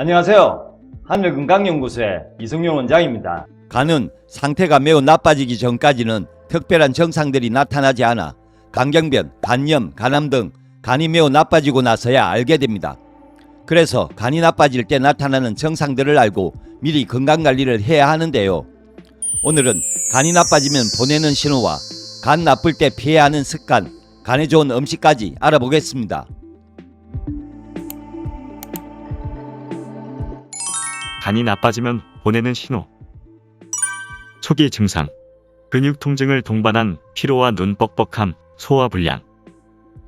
안녕하세요. 하늘건강연구소의 이승용 원장입니다. 간은 상태가 매우 나빠지기 전까지는 특별한 증상들이 나타나지 않아 간경변, 간염, 간암 등 간이 매우 나빠지고 나서야 알게 됩니다. 그래서 간이 나빠질 때 나타나는 증상들을 알고 미리 건강관리를 해야 하는데요. 오늘은 간이 나빠지면 보내는 신호와 간 나쁠 때 피해야 하는 습관, 간에 좋은 음식까지 알아보겠습니다. 간이 나빠지면 보내는 신호. 초기 증상. 근육 통증을 동반한 피로와 눈 뻑뻑함, 소화 불량.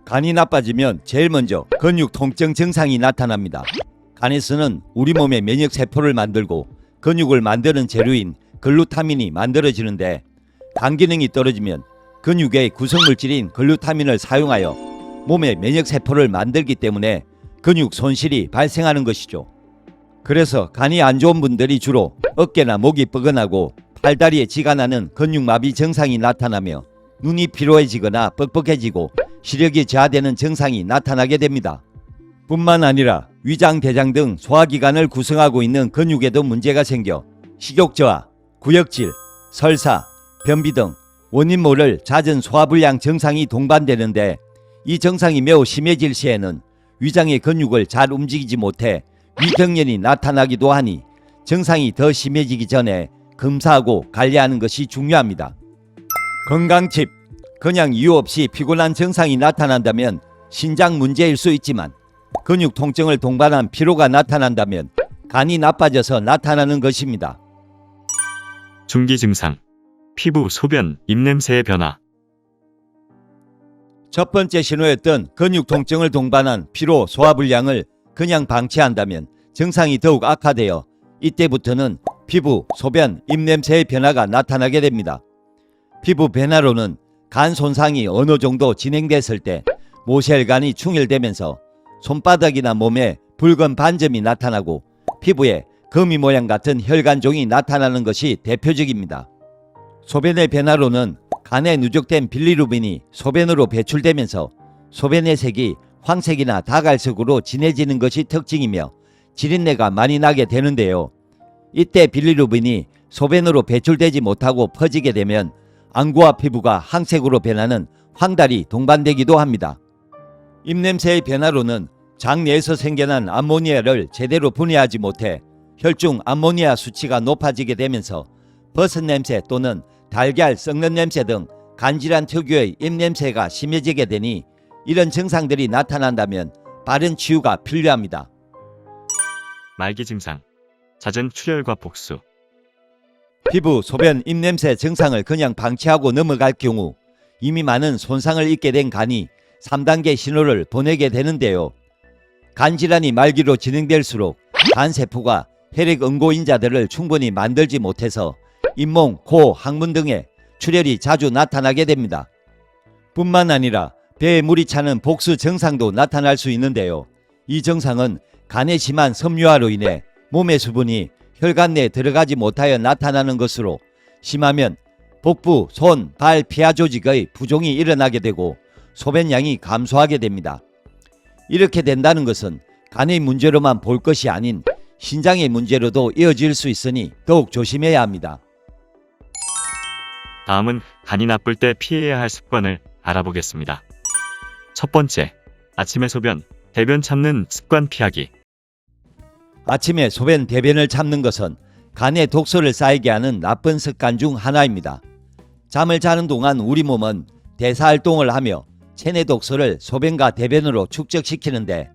간이 나빠지면 제일 먼저 근육 통증 증상이 나타납니다. 간에서는 우리 몸의 면역 세포를 만들고 근육을 만드는 재료인 글루타민이 만들어지는데 간 기능이 떨어지면 근육의 구성물질인 글루타민을 사용하여 몸의 면역 세포를 만들기 때문에 근육 손실이 발생하는 것이죠. 그래서 간이 안 좋은 분들이 주로 어깨나 목이 뻐근하고 팔다리에 지가 나는 근육마비 증상이 나타나며 눈이 피로해지거나 뻑뻑해지고 시력이 저하되는 증상이 나타나게 됩니다. 뿐만 아니라 위장, 대장 등 소화기관을 구성하고 있는 근육에도 문제가 생겨 식욕 저하, 구역질, 설사, 변비 등 원인 모를 잦은 소화불량 증상이 동반되는데 이 증상이 매우 심해질 시에는 위장의 근육을 잘 움직이지 못해 위경련이 나타나기도 하니 증상이 더 심해지기 전에 검사하고 관리하는 것이 중요합니다. 건강팁 그냥 이유 없이 피곤한 증상이 나타난다면 신장 문제일 수 있지만 근육 통증을 동반한 피로가 나타난다면 간이 나빠져서 나타나는 것입니다. 중기 증상. 피부, 소변, 입냄새의 변화. 첫 번째 신호였던 근육 통증을 동반한 피로 소화불량을 그냥 방치한다면 증상이 더욱 악화되어 이때부터는 피부, 소변, 입냄새의 변화가 나타나게 됩니다. 피부 변화로는 간 손상이 어느 정도 진행됐을 때 모세혈관이 충혈되면서 손바닥이나 몸에 붉은 반점이 나타나고 피부에 거미 모양 같은 혈관종이 나타나는 것이 대표적입니다. 소변의 변화로는 간에 누적된 빌리루빈이 소변으로 배출되면서 소변의 색이 황색이나 다갈색으로 진해지는 것이 특징이며 지린내가 많이 나게 되는데요. 이때 빌리루빈이 소변으로 배출되지 못하고 퍼지게 되면 안구와 피부가 항색으로 변하는 황달이 동반되기도 합니다. 입냄새의 변화로는 장 내에서 생겨난 암모니아를 제대로 분해하지 못해 혈중 암모니아 수치가 높아지게 되면서 버섯 냄새 또는 달걀 썩는 냄새 등 간질환 특유의 입냄새가 심해지게 되니 이런 증상들이 나타난다면 빠른 치유가 필요합니다. 말기 증상. 잦은 출혈과 복수. 피부, 소변, 입냄새 증상을 그냥 방치하고 넘어갈 경우 이미 많은 손상을 입게 된 간이 3단계 신호를 보내게 되는데요. 간 질환이 말기로 진행될수록 간 세포가 혈액 응고인자들을 충분히 만들지 못해서 잇몸, 코, 항문 등에 출혈이 자주 나타나게 됩니다. 뿐만 아니라 배에 물이 차는 복수 증상도 나타날 수 있는데요. 이 증상은 간의 심한 섬유화로 인해 몸의 수분이 혈관 내에 들어가지 못하여 나타나는 것으로 심하면 복부, 손, 발, 피하 조직의 부종이 일어나게 되고 소변량이 감소하게 됩니다. 이렇게 된다는 것은 간의 문제로만 볼 것이 아닌 신장의 문제로도 이어질 수 있으니 더욱 조심해야 합니다. 다음은 간이 나쁠 때 피해야 할 습관을 알아보겠습니다. 첫 번째. 아침에 소변, 대변 참는 습관 피하기. 아침에 소변 대변을 참는 것은 간에 독소를 쌓이게 하는 나쁜 습관 중 하나입니다. 잠을 자는 동안 우리 몸은 대사 활동을 하며 체내 독소를 소변과 대변으로 축적시키는데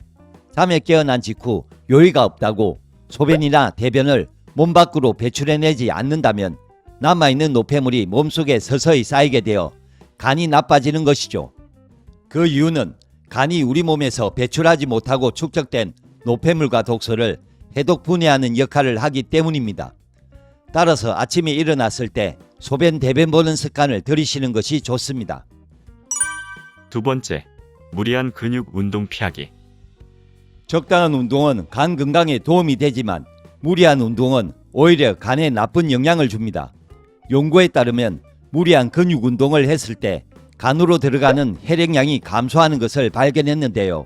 잠에 깨어난 직후 요의가 없다고 소변이나 대변을 몸 밖으로 배출해내지 않는다면 남아있는 노폐물이 몸속에 서서히 쌓이게 되어 간이 나빠지는 것이죠. 그 이유는 간이 우리 몸에서 배출하지 못하고 축적된 노폐물과 독소를 해독 분해하는 역할을 하기 때문입니다. 따라서 아침에 일어났을 때 소변 대변 보는 습관을 들이시는 것이 좋습니다. 두 번째. 무리한 근육 운동 피하기. 적당한 운동은 간 건강에 도움이 되지만 무리한 운동은 오히려 간에 나쁜 영향을 줍니다. 연구에 따르면 무리한 근육 운동을 했을 때 간으로 들어가는 혈액량이 감소하는 것을 발견했는데요.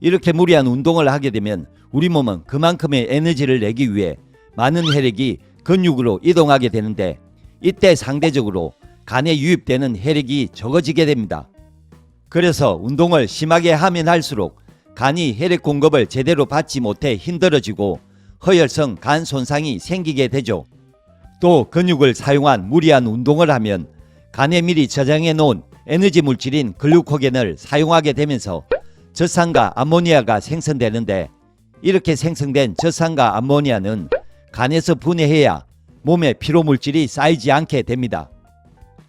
이렇게 무리한 운동을 하게 되면 우리 몸은 그만큼의 에너지를 내기 위해 많은 혈액이 근육으로 이동하게 되는데 이때 상대적으로 간에 유입되는 혈액이 적어지게 됩니다. 그래서 운동을 심하게 하면 할수록 간이 혈액 공급을 제대로 받지 못해 힘들어지고 허혈성 간 손상이 생기게 되죠. 또 근육을 사용한 무리한 운동을 하면 간에 미리 저장해 놓은 에너지 물질인 글루코겐을 사용하게 되면서 젖산과 암모니아가 생성되는데 이렇게 생성된 젖산과 암모니아는 간에서 분해해야 몸에 피로 물질이 쌓이지 않게 됩니다.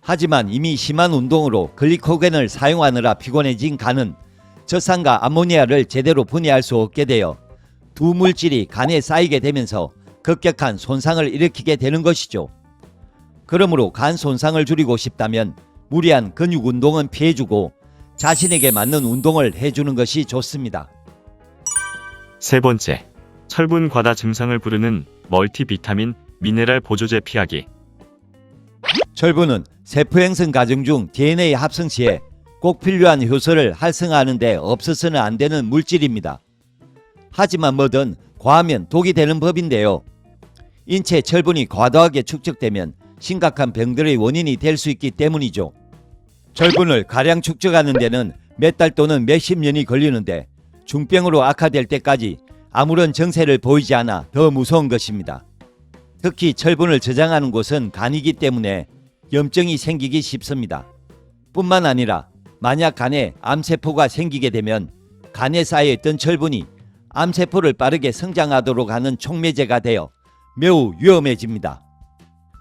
하지만 이미 심한 운동으로 글리코겐을 사용하느라 피곤해진 간은 젖산과 암모니아를 제대로 분해할 수 없게 되어 두 물질이 간에 쌓이게 되면서 급격한 손상을 일으키게 되는 것이죠. 그러므로 간 손상을 줄이고 싶다면 무리한 근육 운동은 피해주고 자신에게 맞는 운동을 해주는 것이 좋습니다. 세 번째, 철분 과다 증상을 부르는 멀티비타민, 미네랄 보조제 피하기. 철분은 세포 형성 과정 중 DNA 합성 시에 꼭 필요한 효소를 활성화하는 데 없어서는 안 되는 물질입니다. 하지만 뭐든 과하면 독이 되는 법인데요. 인체 철분이 과도하게 축적되면 심각한 병들의 원인이 될 수 있기 때문이죠. 철분을 가량 축적하는 데는 몇 달 또는 몇십 년이 걸리는데 중병으로 악화될 때까지 아무런 증세를 보이지 않아 더 무서운 것입니다. 특히 철분을 저장하는 곳은 간이기 때문에 염증이 생기기 쉽습니다. 뿐만 아니라 만약 간에 암세포가 생기게 되면 간에 쌓여있던 철분이 암세포를 빠르게 성장하도록 하는 촉매제가 되어 매우 위험해집니다.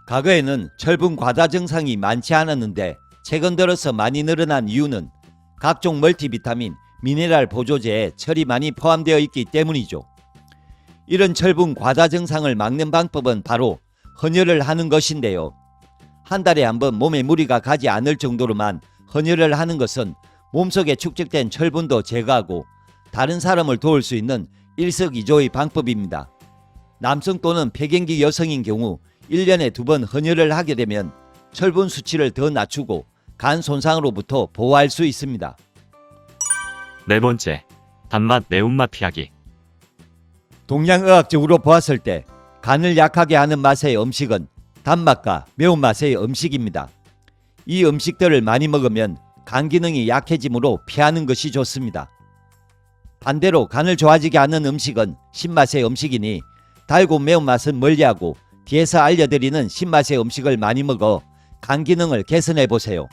과거에는 철분 과다 증상이 많지 않았는데 최근 들어서 많이 늘어난 이유는 각종 멀티비타민, 미네랄 보조제에 철이 많이 포함되어 있기 때문이죠. 이런 철분 과다 증상을 막는 방법은 바로 헌혈을 하는 것인데요. 한 달에 한 번 몸에 무리가 가지 않을 정도로만 헌혈을 하는 것은 몸속에 축적된 철분도 제거하고 다른 사람을 도울 수 있는 일석이조의 방법입니다. 남성 또는 폐경기 여성인 경우 1년에 두 번 헌혈을 하게 되면 철분 수치를 더 낮추고 간 손상으로부터 보호할 수 있습니다. 네 번째, 단맛, 매운맛 피하기. 동양의학적으로 보았을 때 간을 약하게 하는 맛의 음식은 단맛과 매운맛의 음식입니다. 이 음식들을 많이 먹으면 간 기능이 약해지므로 피하는 것이 좋습니다. 반대로 간을 좋아지게 하는 음식은 신맛의 음식이니 달고 매운맛은 멀리하고 뒤에서 알려드리는 신맛의 음식을 많이 먹어 간 기능을 개선해 보세요.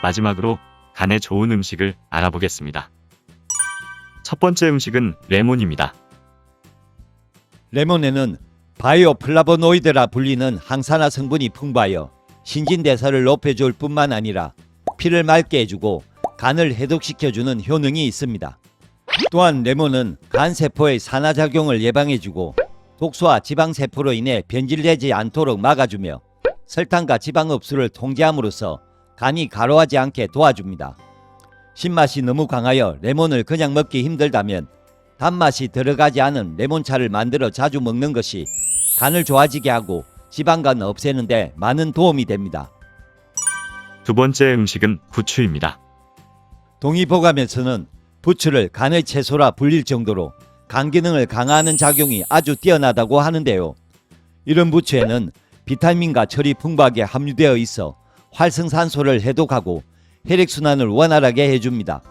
마지막으로 간에 좋은 음식을 알아보겠습니다. 첫 번째 음식은 레몬입니다. 레몬에는 바이오 플라보노이드라 불리는 항산화 성분이 풍부하여 신진대사를 높여줄 뿐만 아니라 피를 맑게 해주고 간을 해독시켜주는 효능이 있습니다. 또한 레몬은 간세포의 산화작용을 예방해주고 독소와 지방세포로 인해 변질되지 않도록 막아주며 설탕과 지방 흡수를 통제함으로써 간이 가로하지 않게 도와줍니다. 신맛이 너무 강하여 레몬을 그냥 먹기 힘들다면 단맛이 들어가지 않은 레몬차를 만들어 자주 먹는 것이 간을 좋아지게 하고 지방간 없애는데 많은 도움이 됩니다. 두 번째 음식은 부추입니다. 동의보감에서는 부추를 간의 채소라 불릴 정도로 간 기능을 강화하는 작용이 아주 뛰어나다고 하는데요. 이런 부추에는 비타민과 철이 풍부하게 함유되어 있어 활성산소를 해독하고 혈액순환을 원활하게 해줍니다.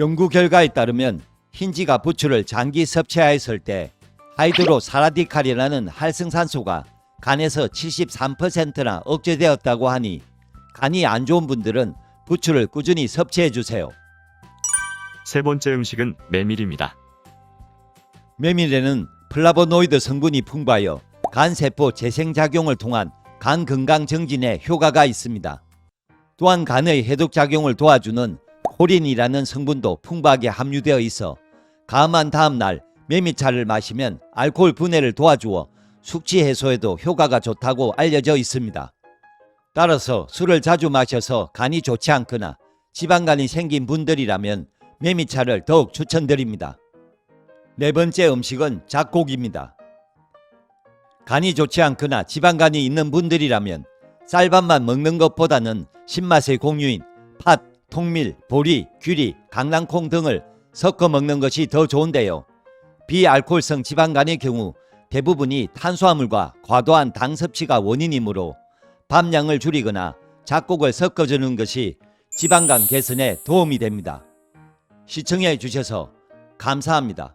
연구 결과에 따르면 흰지가 부추를 장기 섭취하였을 때 하이드로사라디칼이라는 활성산소가 간에서 73%나 억제되었다고 하니 간이 안 좋은 분들은 부추를 꾸준히 섭취해 주세요. 세 번째 음식은 메밀입니다. 메밀에는 플라보노이드 성분이 풍부하여 간세포 재생작용을 통한 간 건강 정진에 효과가 있습니다. 또한 간의 해독작용을 도와주는 코린이라는 성분도 풍부하게 함유되어 있어 감한 다음 날 메밀차를 마시면 알코올 분해를 도와주어 숙취 해소에도 효과가 좋다고 알려져 있습니다. 따라서 술을 자주 마셔서 간이 좋지 않거나 지방간이 생긴 분들이라면 메밀차를 더욱 추천드립니다. 네 번째 음식은 잡곡입니다. 간이 좋지 않거나 지방간이 있는 분들이라면 쌀밥만 먹는 것보다는 신맛의 공유인 팥, 통밀, 보리, 귀리, 강낭콩 등을 섞어 먹는 것이 더 좋은데요. 비알코올성 지방간의 경우 대부분이 탄수화물과 과도한 당 섭취가 원인이므로 밤량을 줄이거나 작곡을 섞어주는 것이 지방간 개선에 도움이 됩니다. 시청해 주셔서 감사합니다.